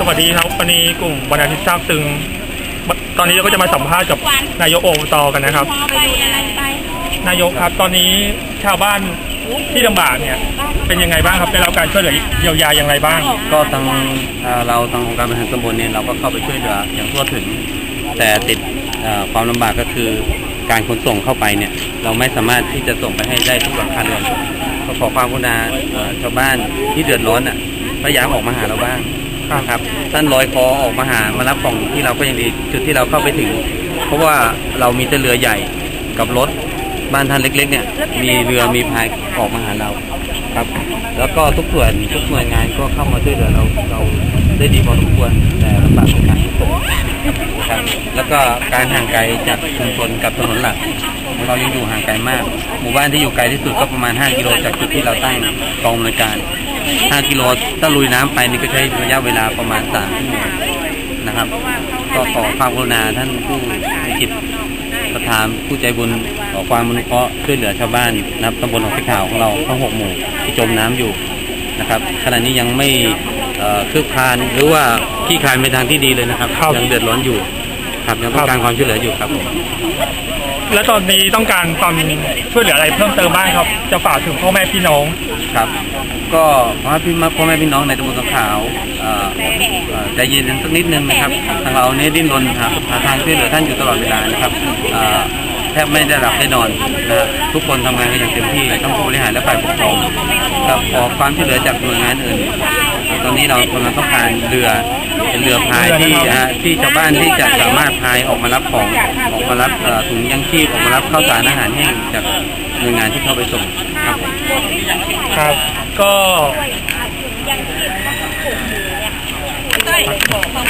สวัสดีครับวันนี้กลุ่มวันอาทิตย์ทราบตึง ตอนนี้เราก็จะมาสัมภาษณ์กับนายกอบตกันนะครับพอไปอะไรไปนายกครับ ตอนนี้ชาวบ้านที่ลำบากเนี่ย เป็นยังไงบ้างครับได้รับการช่วยเหลือเยียวยาอย่างไรบ้าง ก็ทางเอ่อเราทางองค์การบริหารตำบลเนี่ยเราก็เข้าไปช่วยเหลืออย่างทั่วถึง แต่ติดเอ่อความลำบากก็คือการขนส่งเข้าไปเนี่ย เราไม่สามารถที่จะส่งไปให้ได้ทุกหลังคาเรือนก็ขอความกรุณาเอ่อชาวบ้านที่เดือดร้อนอะพยายามออกมาหาเราบ้าง นะครับ ท่านลอยคอออกมาหามารับของที่เราก็ยังดีจุดที่เราเข้าไปถึง เพราะว่าเรามีแต่เรือใหญ่กับรถบ้านท่านเล็ก ๆ เนี่ย มีเรือมีพายออกมาหาเราครับ แล้วก็ทุกส่วนทุกหน่วยงานก็เข้ามาช่วยเหลือเราเราได้ดีพอสมควรแต่ลำบากในการขนส่งครับแล้วก็การห่างไกลจากชุมชนกับถนนหลักของเรายังอยู่ห่างไกลมาก หมู่บ้านที่อยู่ไกลที่สุดก็ประมาณ 5 กิโลจากจุดที่เราตั้งกองอำนวยการ 5กิโลถ้าลุยน้ำไปนี่ก็ใช้ระยะเวลาประมาณ3ชั่วโมงนะครับ ก็ขอความกรุณาท่านผู้มีจิตประธานผู้ใจบุญขอความอนุเคราะห์ช่วยเหลือชาวบ้านนะครับตำบลหนองสีขาวของเราทั้งหกหมู่ที่จมน้ำอยู่นะครับขณะนี้ยังไม่เอ่อคืบคลานหรือว่าขี้คลานไปทางที่ดีเลยนะครับครับยังเดือดร้อนอยู่ครับยังต้องการความช่วยเหลืออยู่ครับผม และตอนนี้ต้องการความช่วยเหลืออะไรเพิ่มเติมบ้างครับ จะฝากถึงพ่อแม่พี่น้องครับ ก็ขอให้พี่พ่อแม่พี่น้องในตำบลหนองขาวเอ่อเอ่อใจเย็นสักนิดนึงนะครับ ทางเราเนี่ยดิ้นรนหาหาทางช่วยเหลือท่านอยู่ตลอดเวลานะครับเอ่อแทบไม่ได้หลับได้นอนนะทุกคนทำงานกันอย่างเต็มที่ทั้งผู้บริหารและฝ่ายปกครองครับขอความช่วยเหลือจากหน่วยงานอื่น ตอนนี้เรากำลังต้องการเรือ เป็นเรือพายที่นะฮะที่ชาวบ้านที่จะสามารถพายออกมารับของออกมารับเอ่อถุงยังชีพออกมารับข้าวสารอาหารแห้งจากหน่วยงานที่เข้าไปส่งครับผม ครับ ก็เต้ยบอก